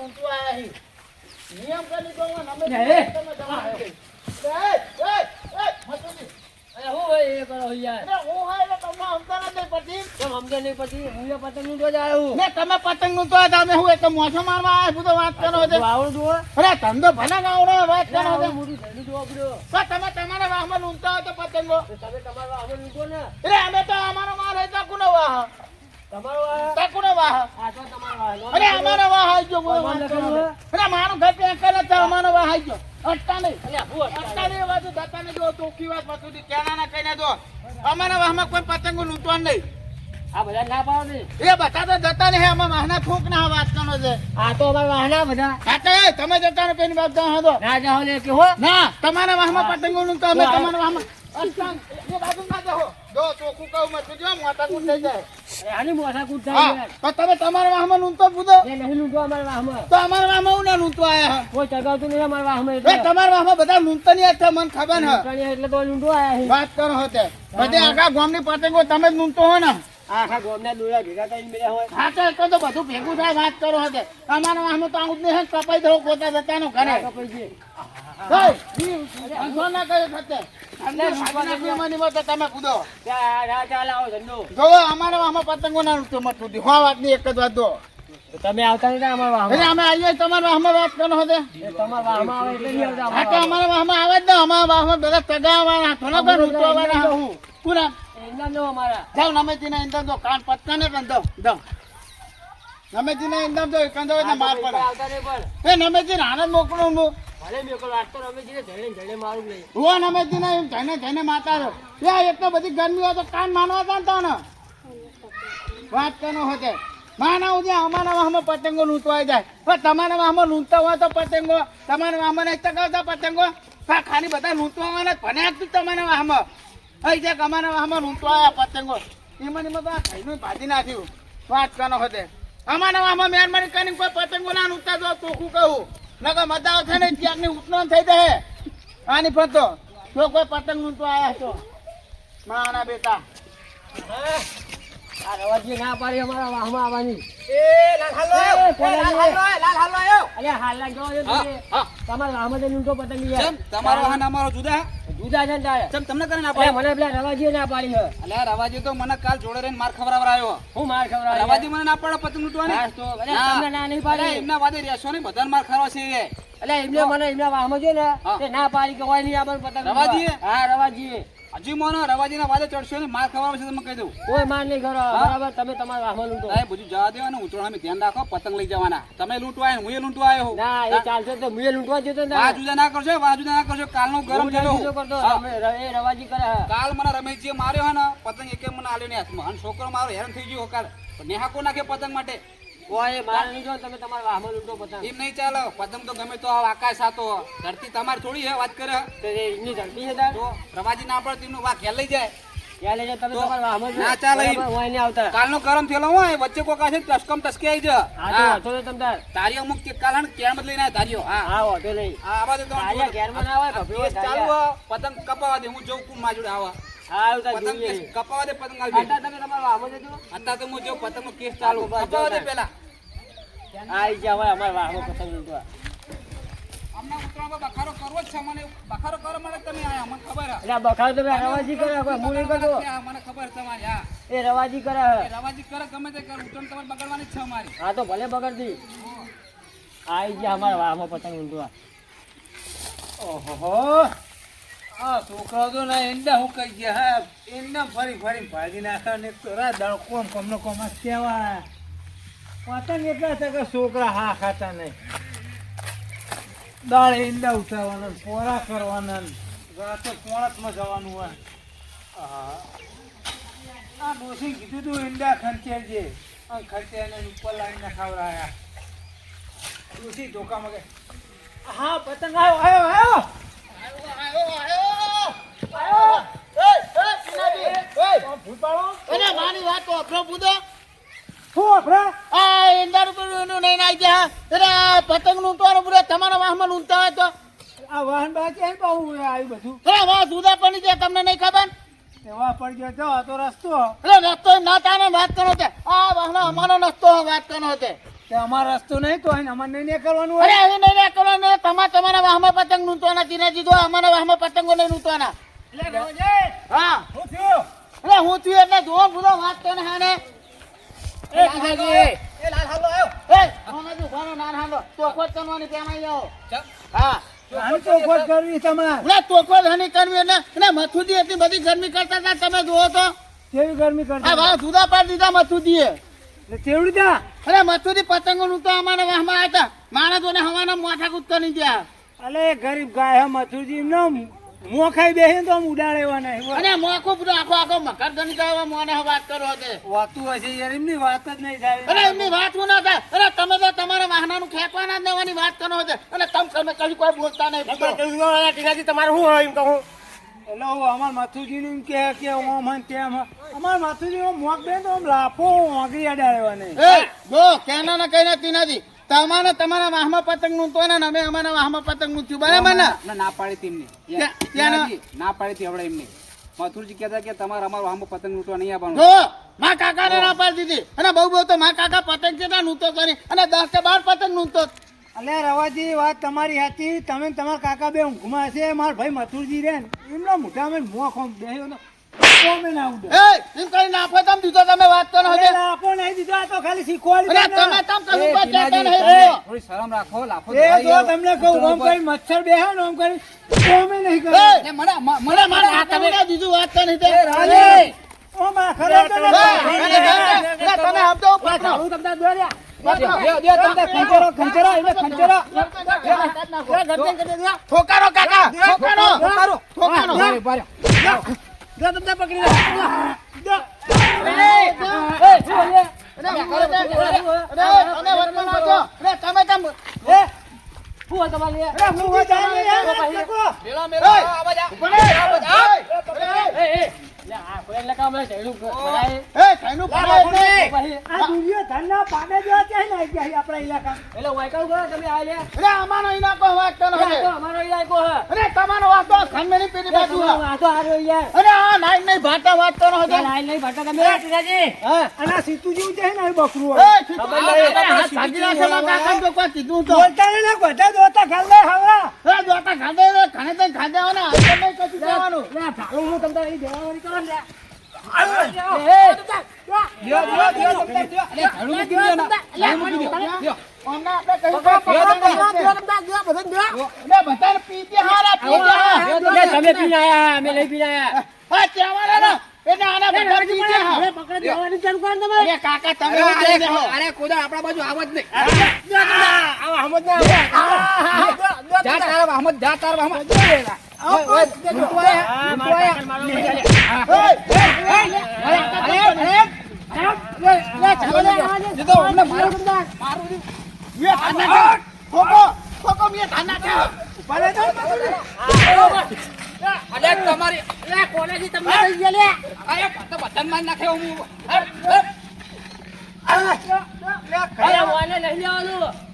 ઊંચું આયા હી નિયમ કરી હું દે, એ. તમે દબાણ એ, એ, એ, મથુજી. અરે હું હોય એ કરો યાર અરે હું હા એટલે તમને સમજણ નહીં પડતી. કેમ સમજે નહીં પછી હું એ પતંગનું જ આવ્યું ને તમે પતંગનું તો તમે હું એક મોછો મારવા આયા છું તો વાત કરો છો. આવડું જુઓ અરે ધંધો ભલે ગાવડો વાત કરો છો. મોટું થયેલું જુઓ પડ્યો તો તમે તમારા વાહમાં લૂંટતા હોય તો પતંગો તો તમે તમારો આવો લીધો ને અરે અમે તો અમારો માલ હોય તો વાહ તમારો વાહ. આ તો તમારો આ. અરે અમારો વાહ આવી ગયો બોલો ભગવાન વાત કરો. લખેલું છો. અરે મારું ઘર ત્યાં કરે તો અમારો વાહ આવી ગયો અટતા નહીં અલ્યા, હું અટકા નહીં વાત ધતા નહીં જો વાત પતુડી કેના ના કહીને જો. અમારા વાહમાં કોઈ પતંગો લૂંટવાનું નહીં. આ બધા ના પાડો ને. એ બધા તો જતા નહીં આમાં વાહના થૂક ના વાત કરો છે. આ તો અમારા વાહના બધા. તમે જતા ને પેલી. ના જાઓ ને હો. ના તમારા વાહમાં પતંગો લૂંટો અમે તમારા વાહમાં અટતા એ બાજુ ના જાઓ. જો ચોખ્ખું કહું મત જો મોટા કું થઈ જાય. આની મોટા હા પણ તમે તમારા વાહમાં લૂંટો પૂછો એ નહીં લૂંટવા અમારા વાહમાં. તો અમારા વાહમાં હું ના લૂંટવા આયા કોઈ ચગાવતું નહીં અમારા વાહમાં એટલે. તમારા વાહમાં બધા લૂંટતા નહીં હતા મને ખબર હે. એટલે તો લૂંટવા આયા વાત કરો હોતે બધે આખા ગામની પતંગો તમે જ લૂંટો હો ને. આખા ગામના દોરા ભેગા કરીને બેઠા હોય. હા તો એટલે તો બધું ભેગું થાય વાત કરો હોતે તમારા વાહમાં તો આવું જ નહીં કપાઈ દો પોતા જતાનો ઘરે. કપાઈ ગઈ. ના જોવો પતંગો ના એક જ વાત દો તમે આવતા નહીં અમારા વાહમાં. અમે આવીએ તમારા વાહમાં વાત કરો હોતે તમારા વાહમાં આવે એટલે નહીં આવતા હા તો અમારા વાહમાં આવે જ ને. અમારા વાહમાં બધા તગાવાના થોડા બધા લૂંટવાના પૂરા વાહમાં. એમના અમારા. જાઓ નમેજીના ઇંધણ દો કાન દો દો માર પડે. એ નમેજી આનંદ મોકલું હું. ભલે મેં કોઈ વાત તો રમે છે ને જઈને જઈને મારું નહીં હું નમેજીના એમ જઈને જઈને માતા રહો. યા એક તો બધી ગરમી હોય તો કાન માનવા હતા ને વાત કરનો હોતે માના ઉદે અમારા વાહમાં પતંગો લૂંટવાઈ જાય. પણ તમારા વાહમાં લૂંટતા હોય તો પતંગો, તમારા વાહમાં નહીં ચગાવતા પતંગો? ખાલી બધા લૂંટવાના ભને આપતું તમારા વાહમાં. અહીં જે અમારા વાહમાં લૂંટવાયા પતંગો, એમાં એમાં તો આ ભાઈનું ભાજી નાખ્યું. વાત કરનો હતે અમારા વાહમાં મહેરબાની કરીને કોઈ પતંગો ના લૂંટતા જો ચોખ્ખું કહું? નકર મજા આવશે ને ત્યાંની ઉઠનો થઈ જાય આની પર તો કોઈ પતંગ લૂંટવા આવ્યા છો. માના બેટા. આ રવાજી ના પાડી અમારા વાહમાં આવવાની. એ લાલ હાલો. લાલ હાલો લાલ હાલો આયો અલ્યા હાલ લાગજો છે હા, તમે. હા. તમારા વાહમાં જઈને ઊંટો પતંગ લઈ તમારો વાહન અમારો જુદા. જુદા છે તારે. કેમ તમને કરે ના અલ્યા, મને પેલા રવાજીએ ના પાડી છે. અલ્યા રવાજી તો મને કાલ જોડે રહીને માર ખવડાવવા આવ્યો. હું માર ખવડાવી રવાજી મને ના પાડે પતંગ લૂંટવાની? હાસ તો, અલ્યા, તમને ના નહીં પાડી. એમના વાદે રહેશો ને બધાને માર છે એટલે એમને મને એમના વાહમાં છે ને તે ના પાડી કે હોય નહીં આપણને પતંગ રવાજી હા રવાજીએ. હજી મોનો રવાજીના વાદે ચડશો ને માર ખવડાવવા છે તમે કહી દઉં. કોઈ માર નહીં કરો બરાબર તમે તમારું વાહમાં લૂંટો. એ બધું જવા દેવાનું અમે ધ્યાન રાખો પતંગ લઈ જવાના. તમે લૂંટવા આવ્યા હું એ લૂંટવા આવ્યો હું. ના એ ચાલશે તો મુએ લૂંટવા જતો ને વાહ જુદા ના કરશો આ જુદા ના કરશો કાલનું ગરમ હું જતો કરતો હા. એ રવાજી કરે. કાલ મને રમેશજી માર્યો હે ને પતંગ એકે મને આલ્યો ને હાથમાં. અને છોકરો મારો હેરાન થઈ ગયો કાલ. નેહાકો નાખે પતંગ માટે. કોઈ માર નહીં જો તમે તમારા વાહમાં લૂંટો પતંગ એમ નહીં ચાલે. પતંગ તો ગમે તો આકાશ સાતો ધરતી તમારી થોડી હે વાત કરે. તો એમની ધરતી છે તાર. તો રવાજી ના પડે તેમનું ઘેર લઈ જાય? લઈ તમે તમારા વાહમાં જો. ના ચાલે ઈ. નહીં આવતા. કાલનો ગરમ થયેલો હોય વચ્ચે કોક છે ટસકમ ટસકી આવી જા. હા તો તાર. અમુક કે કાલ હે ને કેમ લઈને તારીઓ હા. હા આ આવા તો તારીયા ઘેરમાં ના આવે, ચાલુ પતંગ કપાવા દે હું જઉં કુમ માજુડે આવા. કપાવા દે પતંગ આલજે તમે તમારા વાહમાં જજો. અત્યારે તો હું જો કેસ ચાલુ. કપાવા દે પેલા. આવી જ્યાં હોય અમારા વાહમાં પતંગ લૂંટવા. અમને ઉત્તરાયણમાં બખારો કરવો જ છે મને બખારો કરવા મને તમે આયા મને ખબર એટલે તમે રવાજી કરે કોઈ હું નહીં કરતો મને ખબર તમારી હા. એ રવાજી કરે રવાજી કરે ગમે તે કરે ઉત્તરાયણ તમારે બગાડવાની છે અમારી. હા તો ભલે બગડતી. આ ગયા અમારા વાહમાં પતંગ લૂંટવા ઓહો. આ છોકરાઓ તો ના એંડા હું કહી ગયા હા. ઈંડા ફરી ફરી ભાજી નાખે ને તો રાત દાળ કોમ કોમનો કોમ કેવા પતંગ એટલા છે છોકરા હા ખાતા નહીં. દાળ એંડા ઉઠાવવાના પોરા કરવાના રાતે પોણતમાં જવાનું હોય. હા આ ડોસી કીધું તું ઈંડા ખંચેરજે આ ખંચેરને ઉપર લાવીને ખવડાયા. ડોસી ધોકામાં કે હા પતંગ આવ્યો આવ્યો આવ્યો એ, ભૂતવાળો અને મારી વાત તો શું વાપરે આ એંડા રૂપિયા નહીં નાઈ ગયા અરે આ પતંગ લૂંટવાનું પૂરે તમારા વાહમાં હોય તો. આ વાહન બાકી આવી બહુ આવ્યું બધું. અરે વાહ જુદા પડી જાય તમને નહીં ખબર? એવા પડી ગયો તો આ તો રસ્તો. એટલે રસ્તો ના તાને વાત કરો છે આ નસ્તો હોય વાત કરવાનો છે તે અમારો રસ્તો નહીં તો અમારે નહીં કરવાનું અરે હોય નહીં નહીં કરો ને તમારે તમારા વાહમાં પતંગ નૂંટવાના તીનાજી તો અમારા વાહમાં પતંગો નહીં નૂંટવાના હા. હું થયું? એટલે જુઓ બધો વાત ને હાને. એ ટીનાજી એ. લાલ હાલો આવ્યો એ સોનાજી ઉભાનો નાન હાલો. ચોખવટ કરવાની પેમાઈ જાઓ હા. ચોખવટ કરવી તમારે. ના ચોખવટ હની કરવી એટલે મથુજી એટલી બધી ગરમી કરતા હતા તમે જુઓ તો. કેવી ગરમી કરતા વાહ જુદા પાડી દીધા મથુદીએ તેવડી ત્યાં અરે મથુજી પતંગો નૂંટવા અમારા વાહમાં હતા. માણસોને હવાના માથા કૂદ કરી ગયા. અલે ગરીબ ગાય હે મથુરજી નો મોં ખાઈ બેસે તો આમ ઉડાડે એવા નહીં અને મોખો બધું આખો આખો મકર ગણી ગયો મોને વાત કરો છે વાતું હશે યાર એમની વાત જ નહીં થાય. અરે એમની વાત હું ના થાય? અરે તમે તો તમારા વાહનાનું ખેંચવાના જ દેવાની વાત કરો છે. અને તમે તમે કશું કોઈ બોલતા નહીં ટીકાજી તમારે શું હોય એમ કહું? એટલે હું અમાર માથુજી નું કે કે ઓમ હન તેમ અમાર માથુજી નો મોક બેન તો આમ લાફો વાગી અડાડવા નહીં. એ જો કેના ના કઈ નથી નથી તમારે તમારા વાહમાં પતંગનું ને અમે અમારા વાહમાં પતંગ નૂંટ્યું બરાબર ને ના? ના પાડી ત્યાં- ત્યાંના- ના પાડી હતી હવડે એમની. મથુરજી કહેતા કે તમારે અમારો આમ પતંગ લૂંટવા નહીં આવવાનું. જો મા કાકા ને ના પાડી દીધી. અને બહુ બહુ તો મા કાકા પતંગ કેટલા નૂંટો કરી અને દસ કે બાર પતંગ નૂંટો અલે રવાજી વાત તમારી હતી તમે તમારા કાકા બે ઊંઘમાં હશે. મારા ભાઈ મથુરજી રે ને. એમના મોઢામાં મોં ખોમ બેહ્યો મચ્છર કોમે નહીં તમે આપજો પાછા હું તમને ખંચેરો, એમને ખંચેરો. ઠોકારો ઠોકારો ઠોકારો ઊભા રહ્યો, ઊભા રહ્યો. તમે તમે કેમ અરે હું હોય જાય ને યાર, શકો. મેલો, મેલો, આવાજ આ. ઊભા રહે. એ, એ, ખાઈનું પડાય એટલે. આ દુનિયા ધનના પાડા જેવા છે ને આવી ગયા આપણા ઇલાકામાં. અરે, અમારો ઇલાકો કરો અરે, તમારો વાત તો ખંડમેની પેલી બાજુ હે વાતો આરો યાર અરે, આ નાઈ નહીં ભાટા વાત કરો છો. અને આ સીતુ સીતુજી છે ને એ બકરું એ, નહીં. હાથ ભાગી નાખે મારા કાકાને તો કોઈ કીધું તો. બોલતા નહીં ને બધા ખાલ ખાલે હવા એ, દોતા ખાધે છે, ખાને તો ખાધે હોય ને, હાથે નહીં કશું કહેવાનું. દ્યો, દ્યો, હું તમને દ્યો. અરે, કરો ને. પી પી. તમે પીને આયા અમે લઈ પીને આયા હા, પી. અરે, કાકા અરે, કોદા આપણા બાજુ આવો જ નહીં. જા તારા વાહમાં, જા તારા વાહમાં. ઓય, ઓય, લૂંટવા અરે, તમારી આ એક તો બટન મારી નાખે હું. હે, હે.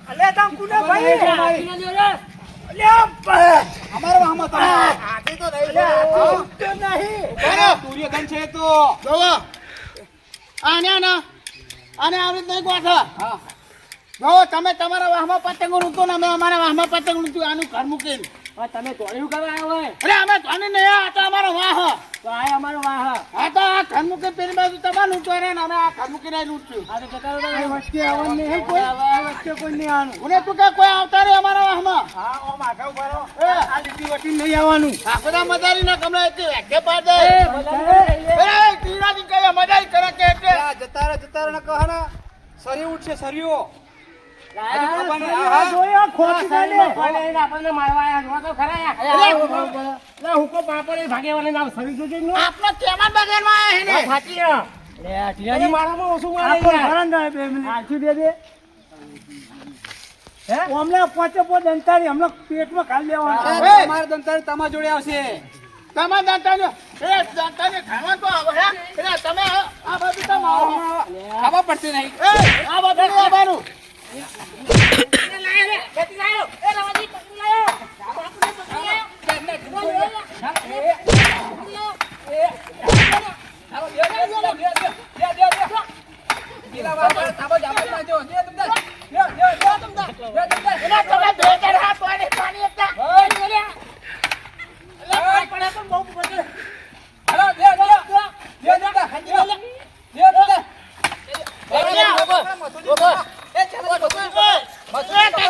અલે તમ કુને ભાઈ અમારા વાહમાં તમે. તો નહીં અરે, સૂર્યધન છે તો જોવો. આને આને, આને આવી એક વાત હા જો તમે તમારા વાહમાં પતંગ ઉડતો ને અમે અમારા વાહમાં પતંગ ઉડતું આનું ઘર મૂકીને તમે તોડ્યું કરવા આવ્યો હોય? અરે અમે ધોની નહીં આ તો અમારો વાહ. તો આ અમારો વાહ. આ તો આ ઘર મૂકી પેલી બાજુ તમારે લૂંટવા ને અમે આ ઘર મૂકીને લૂંટ્યું આ તો જતા રહો વચ્ચે આવવાનું નહીં કોઈ. વચ્ચે કોઈ નહીં આવવાનું. મને તું કે કોઈ આવતા નહીં અમારા વાહમાં? હા ઓમ આગળ ઊભા આ લીટી વટી નહીં આવવાનું. આ બધા મદારી ના કમરા એટલે વેગે પાડ દે એ, મદારી કરે કે એટલે? જતા રહે જતા રહે ને કહે ને. સરી ઉઠશે સરીઓ પેટમાં ખાલી લેવાનું દંતારી તમારા જોડે આવશે. તમે દાંતાને એ દાંતાને ખાવા તો આવે હે? તમે આ બાજુ તો આવો ખબર પડશે નહીં. આ બાજુ આવવાનું તમ 我最爱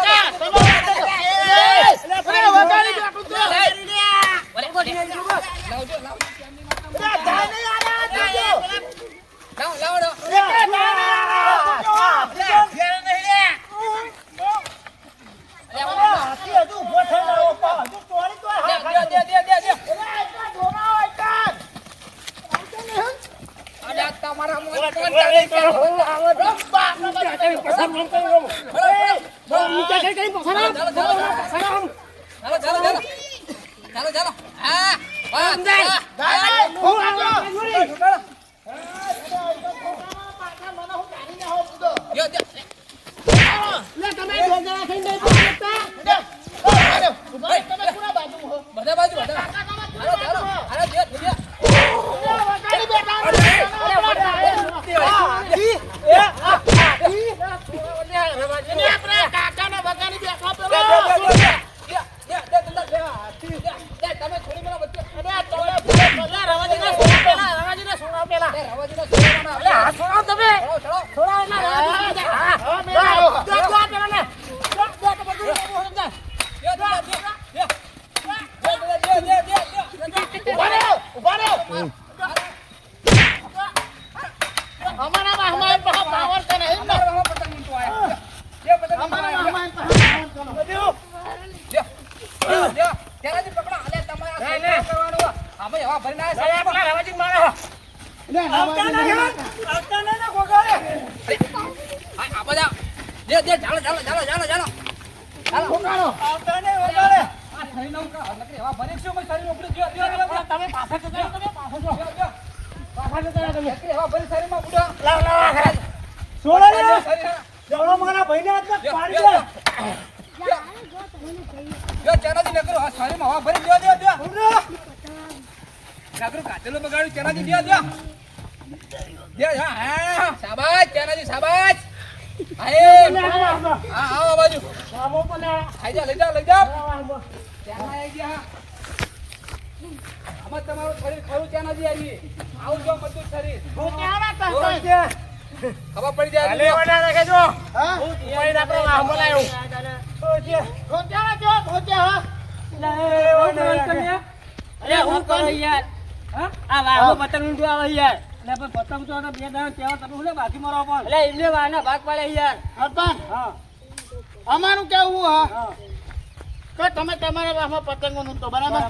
બધા બાજુ, બધા. કાકા, તમે હાલો, ચાલો. હાલો, દે, દે. લે, વગાડી બેઠા હો. હા, હાથી. એ, આ હાથી. એને આપણે કાકાને વગાડી બેઠા પેલો. દે, દે, દે, દે. દે, દે, દે, દે, દે. દે, તમે છોડી મેલો વચ્ચે. અરે, તમે પેલા રવાજીને સોના પેલા, રવાજીને સોના પેલા. દે, રવાજીને છોડવાના. અરે, હાથ છોડાવો તમે. ચલો, ચલો. છોડાવો એટલે રવાજીને. હા, હા, મેલા આવો. દે, દે, આ પેલાને. દે, દે, તો બધું એવું સમજાય. દે, દે, દે, દે. દે, દે, દે, દે, દે, દે. ઊભા રહો, ઊભા રહો. અમારા વાહમાં પાછો પાવર છે નહીં ને? અમારા વાહમાં પતંગ ઊંચો આયો. દે, પતંગ ઊંચો અમારા આયો. વાહમાં પાછો પાવર છે નહીં. દે. દે, દે. ત્યાંથી પકડો. અલે, તમારે આ સાઈડ કરવાનું હોય. હા, ભાઈ, હવા ભરીને આયા સાઈડ પર. લે, રવાજીને. હા, આ બધા. દે, દે, ચાલો, ચાલો, ચાલો, ચાલો, ચાલો. ચાલો. ઉગાડો. આ થઈને હું કહું, નકરી હવા ભરી છું, ભાઈ, શરીર ઉપડી ગયો. દે, દે, દે. તમે પાછા જતા રહો, તમે પાછા જો. પાછા જતા રહો તમે. નકરી હવા સારી માં બુડો. લાવ, લાવ, આ ખરા. શરીર, શરીર. પાડી દો. દે, ચેનાથી નકરું, હા, માં હવા ભરી દે, દે, દે. નકરું કાચેલું બગાડ્યું, ચેનાજી દે, દે. દે, હા, હા, શાબાશ, ચેનાથી, શાબાશ. હા, હા, આવો બાજુ. જા, લઈ જા, લઈ જા. ત્યાંના આવી ગયા. આમાં તમારું શરીર ખરું ત્યાંનાથી આવી. આવું જો બધું શરીર. ભૂખ્યા ના કરશો. ખબર પડી જાય હા? ના ભૂખ્યા, હા? અરે હું કરો? યાર? હા? આ વાઘો પતંગ ઊંધું આવે યાર. એટલે પણ પતંગ તો બે દાડા તહેવાર તમે હું લે બાકી મારો પણ? એટલે એમને વાના ભાગ પાડે યાર. સરપંચ, હા. અમારું કેવું હા? હા. કે તમે તમારા વાહમાં પતંગો તો બરાબર.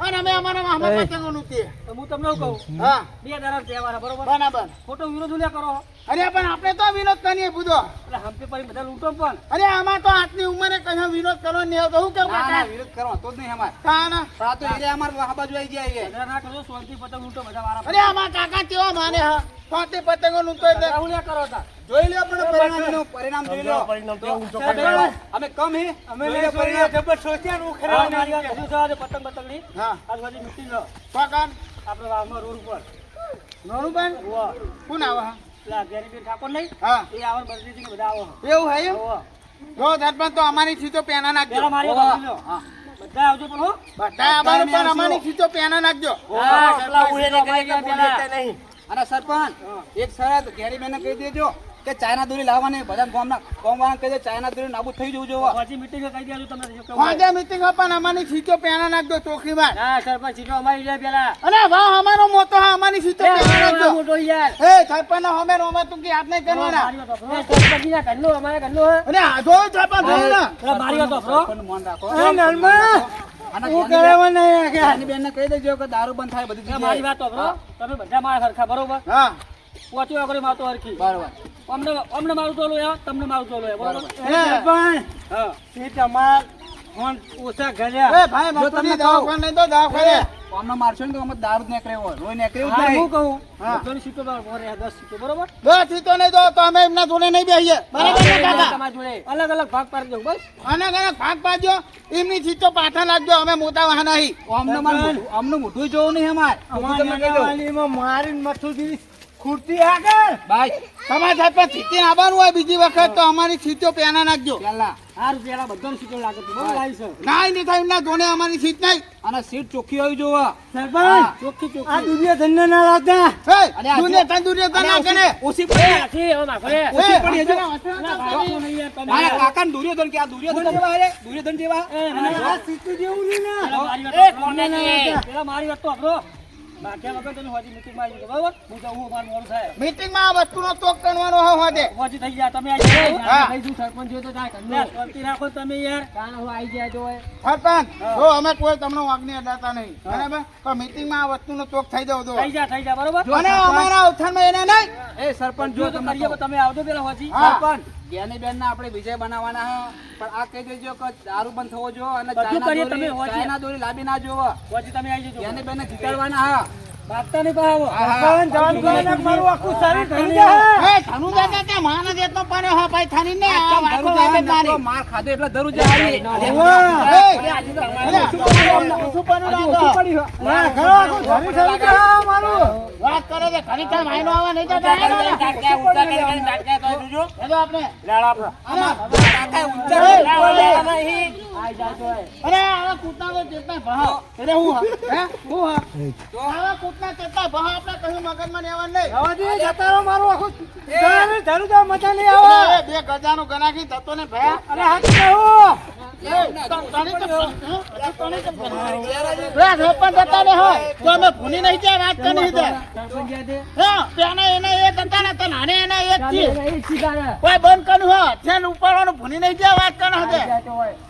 અને અમે અમારા વાહમાં પતંગો નૂંધીએ. તો હું તમને કહું? હા. બે દાડા તહેવાર અમારા બરોબર? બરાબર. ખોટો વિરોધ લ્યા કરો. અરે પણ આપણે તો વિનોદ કરીએ બુધો. એટલે હમ્પી પડી બધા લૂંટો પણ. અરે આમાં તો આટલી ઉંમરે કશો વિનોદ કરવો નહીં આવતો. હું કેવું ના, ના, કાકા વિરોધ કરવા તો જ નહીં અમાર. હા ના. હા તો એરિયા અમાર વાહ બાજુ આવી ગયા છે. ના કરો સોનથી પતંગ લૂંટો બધા મારા અરે આમાં કાકા કેવો માને હા? સોનથી પતંગો લૂંટો એટલે હું લ્યા કરો તા જોઈ લ્યો પણ પરિણામનું પરિણામ જોઈ લો અમે કમ હે. અમે લે પરિણામ. હા, મારી વાત. હજુ જવા દે પતંગ પતંગની હા. આજ બધી મીટિંગ લો. પાકાન આપણે વાવમાં રોડ ઉપર. નોરુબેન? હોવા કોણ આવે ઠાકોર નહીં હા. એ આવન બરજીથી કે બધા આવો. એવું હે જો સરપંચ તો અમારી સીટો પેના નાખજો. મારી હા. બધા આવજો પણ હો. બધા અમારું પણ અમારી સીટો પેના નાખજો. હા, પેલા ઉડે ને કરી ગયા અને સરપંચ એક શરત ઘેરીબેનને કહી દેજો. કે ચાઇના દોરી લાવવાની બધા ગામના ગામવાળા કહે છે ચાઇના દોરી નાબૂદ થઈ જવું જોઈએ પછી મીટિંગ કહી દેજો તમે જો કેવું મીટિંગ પણ અમારી સીટો પેના નાખજો ચોખીમાં ના, સરપંચ સીટો અમારી જાય પેલા. અને વાહ અમારો મોટો હા અમારી સીટો એ, નાખજો મોટો યાર. એ સરપંચ નો અમે રોમે તું કે આપને નહીં કરવાના મારી વાત સાંભળો. એ, સરપંચજીના ઘરનું, હે. અને આ જો સરપંચ ને મારી તો સાંભળો. સરપંચનું મન રાખો એ હું કરાવવા નહીં કે જ્ઞાની બેનને કહી દેજો કે દારૂ બંધ થાય બધી મારી વાત સાંભળો. તમે બધા મારા સરખા, બરોબર? હા પહોંચી વગર મારતો હરખી. બરાબર. અમને અમને મારું ટોલું યા તમને મારું ટોલું હે, બરોબર? એ હા. એ ભાઈ જો તમને દવાખાને નહીં તો દવાખાને અમને મારશો ને તો અમે દારૂ નીકળે હોય. લોહી નીકળે એવું હું કહું. હા. બધાની સીટો બરાબર રહે, દસ સીટો, બરાબર? દસ સીટો નહીં તો તો અમે એમના જોડે નહીં બેહીએ. બરાબર ને કાકા? તમારા જોડે અલગ અલગ ભાગ પાડી દઉં બસ. અને અલગ ભાગ પાડજો. એમની સીટો પાછા લાગજો. અમે મોટા વાહન નહીં અમને મારું અમને મોટું જોવું નહીં અમારે. અમારી મારીને મથું ખુરશી આગળ ભાઈ તમારે સાહેબ પર સીટી આવવાનું હોય બીજી વખત તો અમારી સીટો પેના નાખજો. પેલા હારું પેલા બધા સીટો લાગે છે. બરોબર લાવી સર ના નહીં થાય એમના ધોને અમારી સીટ નહીં. અને સીટ ચોખ્ખી હોવી જોવે. સરપંચ ચોખ્ખી ચોખ્ખી. આ દુનિયા ધન્ય ના લાગતા અરે દુનિયા તન દુનિયા તન ના. કરે ઓછી પડી નાખી, હવે નાખો રે. ઓછી પડી જો ના. મારા કાકા ને દુર્યોધન કે આ દુર્યોધન જેવા અરે દુર્યોધન જેવા ના, ના. આ સીટ જેવું નહીં ને. એ, કોને ના પેલા મારી વાત તો સાંભળો. બાકી વગર તમે હોજી meeting માં આવી જજો, હું જાઉં, મારું મોડું થાય. મીટિંગમાં આ વસ્તુનો તોક કરવાનો હોય હોદે હોજી થઈ ગયા, તમે આવી જાઓ. થઈ જાઉં, સરપંચ જોયો તો જાય. ના, શાંતિ રાખો તમે યાર. કાન હવે આવી ગયા જો સરપંચ જો અમે કોઈ તમને વાગની અડાતા નહીં. બરાબર? પણ મીટિંગમાં આ વસ્તુનો તોક થઈ જવો દો થઈ જા, થઈ જા, બરોબર? અને અમારા અવથાનમાં એને નહીં. એ સરપંચ જો જો તો તમને કરીએ, પણ તમે આવજો પેલા હોજી. સરપંચ જ્ઞાની બેન ના આપણે વિજય બનાવવાના હા. પણ આ કહી દેજો કે દારૂ બંધ થવો જો અને ચાઇના દોરી લાંબી ના જોવો. પછી તમે આવી જજો. જ્ઞાની બેન ને જીતાડવાના હા. મારું આખું શરીર જાય. ધનુ દાદા તે એટલો પાડ્યો હા ભાઈ થાની ને આ વાકો વાગે મારી. માર ખાધો એટલે ધરું જાય વાહ. હે, અરે, ઓછું પડ્યું ના, ખરો આખું શરીર ઢળી જાય મારું. વાત કરે છે ખરી કામ આઈનો આવે નહીં તો જાય ને. એ તો આપણે. અરે, કાકા ઊંચા એ, નહીં. આવી જાય તો એ. અરે આવા કૂતના તો જેટલા ભાવ. એટલે હું હા? હે? હું હા? આવા કૂતના જેટલા ભાવ આપણે કશું મગજમાં લેવાનું નહીં. જવા દે, મારું આખું શરીર ઢળી મજા નહીં આવે. બે ગજાનું ગણાકી થતો ને ભયા. અરે હાથ કહું.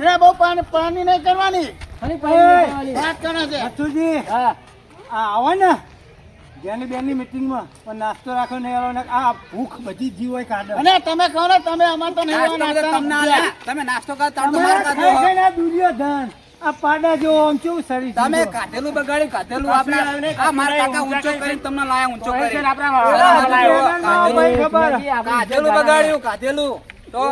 ને પાણી પાણી નહીં કરવાની. વાત કરે છે આ આવે ને. જેની બેનની મીટિંગમાં પણ નાસ્તો રાખો નહીં આવો ને. આ ભૂખ બધી જીવ હોય કાઢો. અને તમે કહો ને તમે અમાર તો નહીં તમને તમે નાસ્તો કરો તમે દુર્યોધન આ પાડા જો આમ કેવું શરીર તમે. કાઢેલું બગાડ્યું કાઢેલું આપણે આ મારા કાકા ઊંચો કરીને તમને લાયા ઊંચો છે કરી આપણે કાઢેલું બગાડ્યું કાઢેલું. તો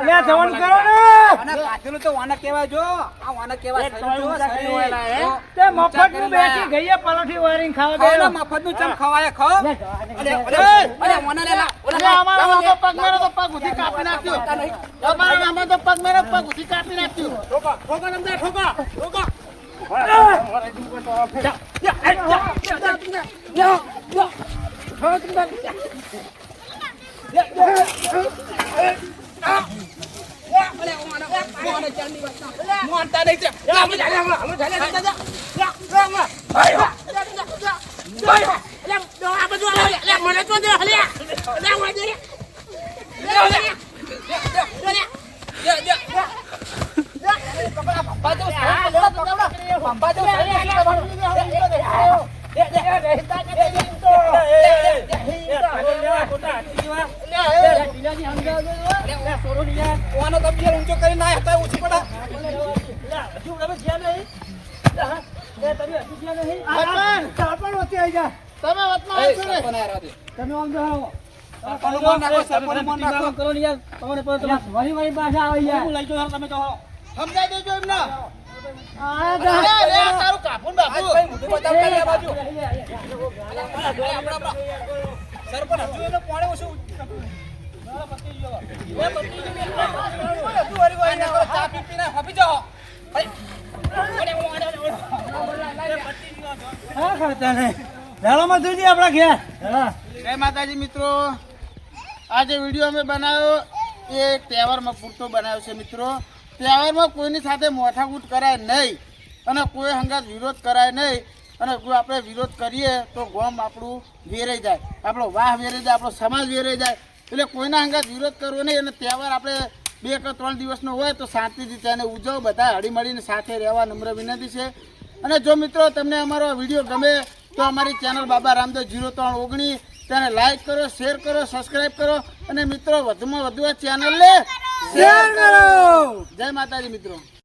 લે જવાનું કરો ને અને કાઢેલું તો વાના જો આ વાના ઊંચા? જો, તે મફતનું બેસી. ગઈએ પરોઠી વાળીને ખાવા ખાઓ ને, ગયો ચમ ખવાય ખાઓ. લે, જવા દે. અરે, અરે, અરે, વાના લે ઓલા અમારો લાવો પગ મેરો તો પગ ઉધી કાપી નાખ્યો અમારો આમાં તો પગ મેરો પગ ઉધી કાપી નાખ્યો મોનતા નહીં છે. લા, અમે ચાલે, અમે, અમે ચાલે, જા, જા, જા. ઓનો બે ઊંચો હજુ તમે હજુ વચ્ચે આવી જા તમે વચમાં. તમે. સરપંચ હજુ એને પોણે ઓછું આપણા ઘેર જય માતાજી મિત્રો. આજે વીડિયો અમે બનાવ્યો. એ તહેવારમાં પૂરતો બનાવ્યો છે મિત્રો. તહેવારમાં કોઈની સાથે મોથાકૂટ કરાય નહીં અને કોઈ હંગાત વિરોધ કરાય નહીં. અને જો આપણે વિરોધ કરીએ તો ગોમ આપણું વેરાઈ જાય. આપણો વાહ વેરાઈ જાય, આપણો સમાજ વેરાઈ જાય. એટલે કોઈના અંગે વિરોધ કરવો નહીં. અને તહેવાર આપણે બે કે ત્રણ દિવસનો હોય તો શાંતિથી તેને ઉજવો. બધા હળીમળીને સાથે રહેવા નમ્ર વિનંતી છે. અને જો મિત્રો તમને અમારો વીડિયો ગમે તો અમારી ચેનલ બાબા રામદેવ જીરો ત્રણ ઓગણીસ તેને લાઈક કરો, શેર કરો સબસ્ક્રાઈબ કરો. અને મિત્રો વધુમાં વધુ આ ચેનલને શેર કરો. જય માતાજી મિત્રો.